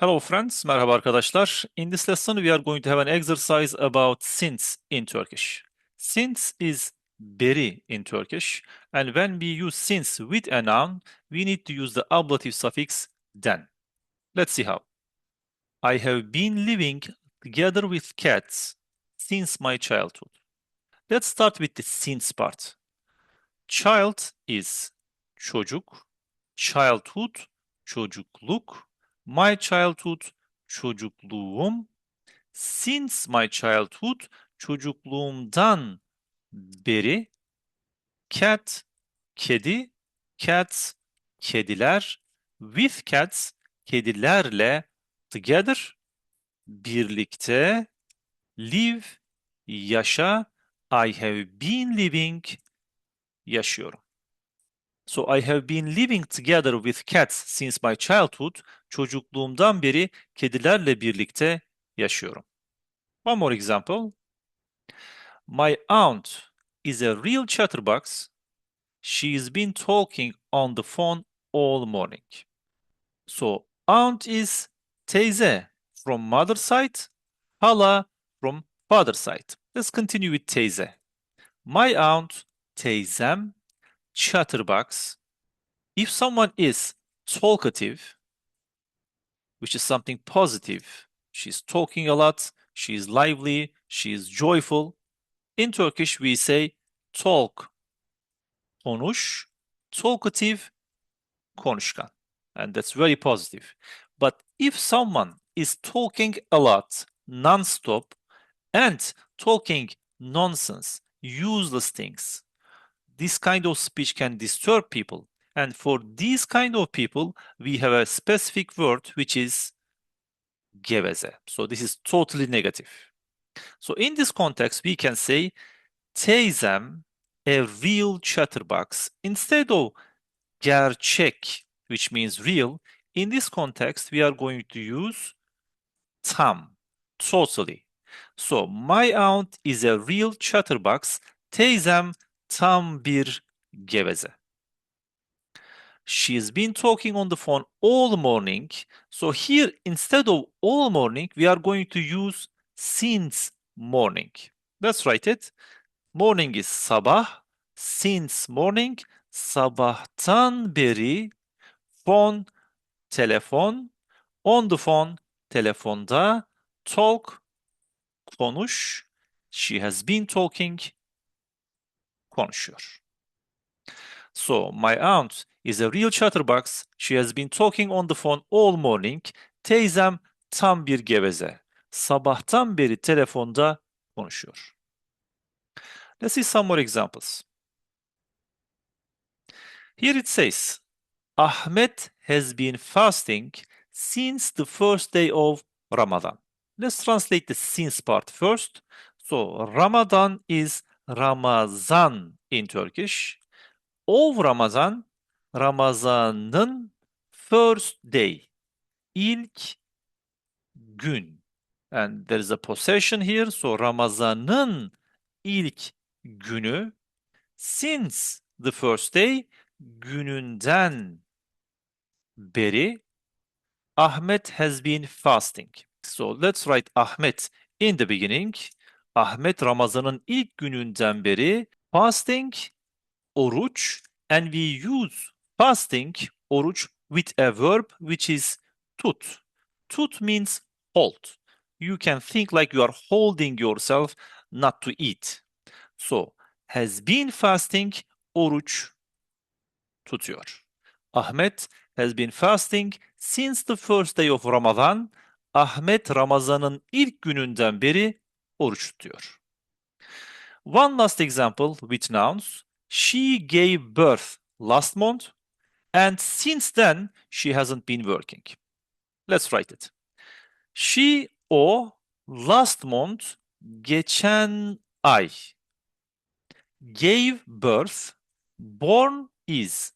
Hello friends, merhaba arkadaşlar. In this lesson we are going to have an exercise about since in Turkish. Since is beri in Turkish and when we use since with a noun, we need to use the ablative suffix den. Let's see how. I have been living together with cats since my childhood. Let's start with the since part. Child is çocuk, childhood çocukluk, my childhood çocukluğum, since my childhood çocukluğumdan beri, cat kedi, cats kediler, with cats kedilerle together birlikte live yaşa I have been living yaşıyorum. So I have been living together with cats since my childhood. Çocukluğumdan beri kedilerle birlikte yaşıyorum. One more example. My aunt is a real chatterbox. She's been talking on the phone all morning. So aunt is teyze from mother side, hala from father side. Let's continue with teyze. My aunt, teyzem, chatterbox. If someone is talkative, which is something positive, she's talking a lot, she's lively, she's joyful. In Turkish, we say talk, konuş, talkative, konuşkan. And that's very positive. But if someone is talking a lot, non-stop, and talking nonsense, useless things, this kind of speech can disturb people. And for these kind of people, we have a specific word which is geveze. So this is totally negative. So in this context, we can say teyzem a real chatterbox instead of gerçek, which means real. In this context, we are going to use tam, totally. So my aunt is a real chatterbox. Teyzem tam bir geveze. She's been talking on the phone all morning. So here, instead of all morning, we are going to use since morning. Let's write it. Morning is sabah. Since morning, sabahtan beri phone, telefon, on the phone, telefonda, talk, konuş. She has been talking, konuşuyor. So, my aunt is a real chatterbox. She has been talking on the phone all morning. Teyzem tam bir geveze. Sabahtan beri telefonda konuşuyor. Let's see some more examples. Here it says, Ahmet has been fasting since the first day of Ramadan. Let's translate the since part first. So, Ramadan is Ramazan in Turkish. Of Ramazan, Ramazan'ın first day, ilk gün. And there is a possession here. So Ramazan'ın ilk günü. Since the first day, gününden beri Ahmet has been fasting. So let's write Ahmet in the beginning. Ahmet Ramazan'ın ilk gününden beri fasting, oruç and we use fasting, oruç with a verb which is tut. Tut means hold. You can think like you are holding yourself not to eat. So, has been fasting, oruç tutuyor. Ahmet has been fasting since the first day of Ramadan. Ahmet Ramazan'ın ilk gününden beri oruç tutuyor. One last example with nouns. She gave birth last month and since then she hasn't been working. Let's write it. She o last month geçen ay gave birth born is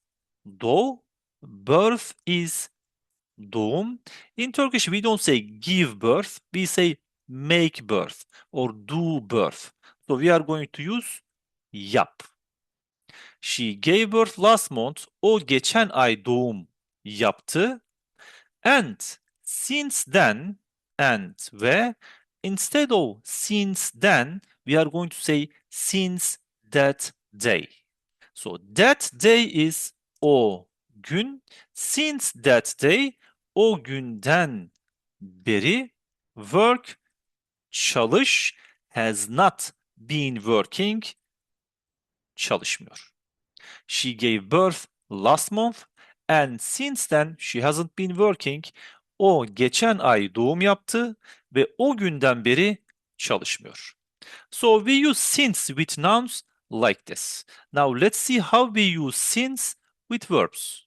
doğ birth is doğum. In Turkish we don't say give birth, we say make birth or do birth. So we are going to use yap. She gave birth last month. O geçen ay doğum yaptı. And since then and ve instead of since then we are going to say since that day. So that day is o gün. Since that day o günden beri work çalış has not been working çalışmıyor. She gave birth last month and since then she hasn't been working. O geçen ay doğum yaptı ve o günden beri çalışmıyor. So we use since with nouns like this. Now let's see how we use since with verbs.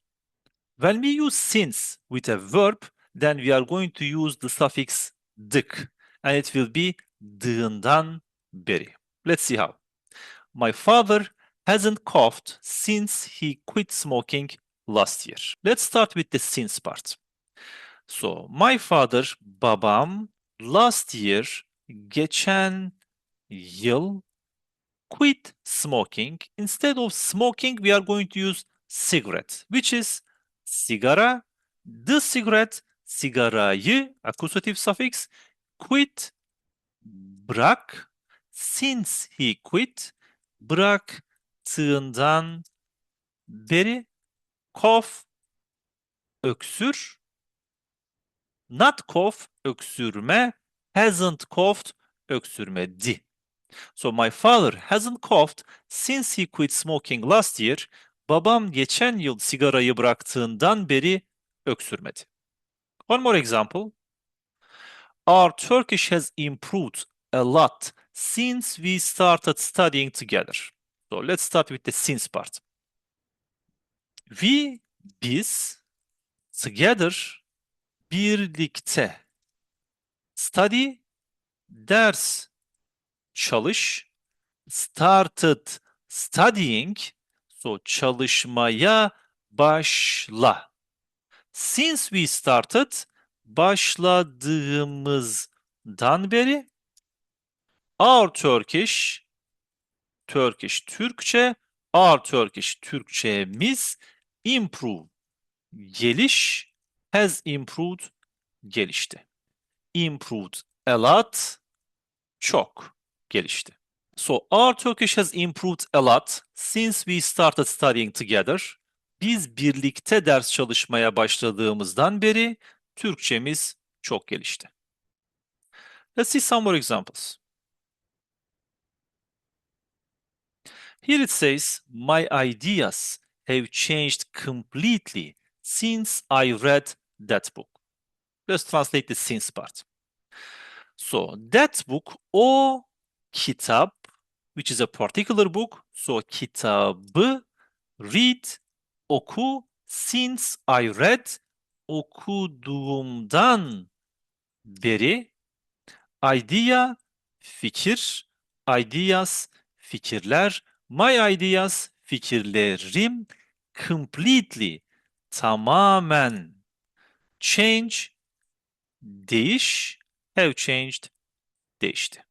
When we use since with a verb, then we are going to use the suffix dık and it will be dığından beri. Let's see how. My father hasn't coughed since he quit smoking last year. Let's start with the since part. So, my father, babam, last year, geçen yıl, quit smoking. Instead of smoking, we are going to use cigarette, which is sigara, the cigarette, sigarayı, accusative suffix, quit, bırak, since he quit, bıraktığından beri, cough, öksür, not cough, öksürme, hasn't coughed, öksürmedi. So my father hasn't coughed since he quit smoking last year. Babam geçen yıl sigarayı bıraktığından beri öksürmedi. One more example. Our Turkish has improved a lot since we started studying together. So let's start with the since part. We, biz, together, birlikte. Study, ders, çalış. Started studying, so çalışmaya başla. Since we started, başladığımızdan beri our Turkish, Turkish Türkçe, our Turkish Türkçemiz improve, geliş, has improved, gelişti. Improved a lot, çok gelişti. So our Turkish has improved a lot since we started studying together. Biz birlikte ders çalışmaya başladığımızdan beri Türkçemiz çok gelişti. Let's see some more examples. Here it says, my ideas have changed completely since I read that book. Let's translate the since part. So that book, o kitap, which is a particular book. So kitabı read, oku, since I read, okuduğumdan beri idea, fikir, ideas, fikirler, my ideas, fikirlerim, completely, tamamen, change, değiş, have changed, değişti.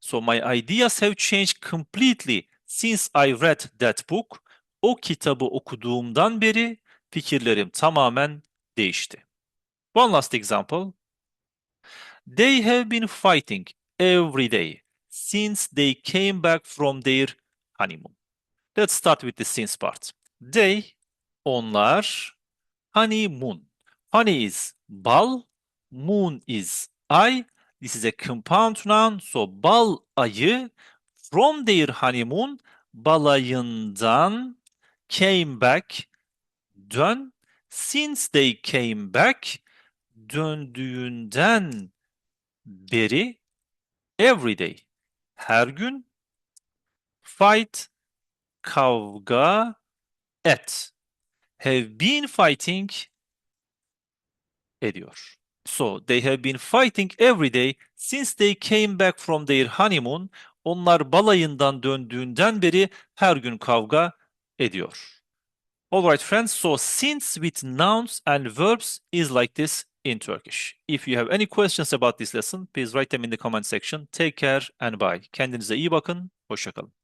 So my ideas have changed completely since I read that book. O kitabı okuduğumdan beri fikirlerim tamamen değişti. One last example. They have been fighting every day since they came back from their honeymoon. Let's start with the since part. They, onlar, honeymoon. Honey is bal, moon is ay. This is a compound noun. So bal ayı from their honeymoon balayından came back dön since they came back döndüğünden beri every day her gün fight kavga et have been fighting ediyor. So they have been fighting every day since they came back from their honeymoon. Onlar balayından döndüğünden beri her gün kavga ediyor. Alright friends, so since with nouns and verbs is like this in Turkish. If you have any questions about this lesson, please write them in the comment section. Take care and bye. Kendinize iyi bakın, hoşçakalın.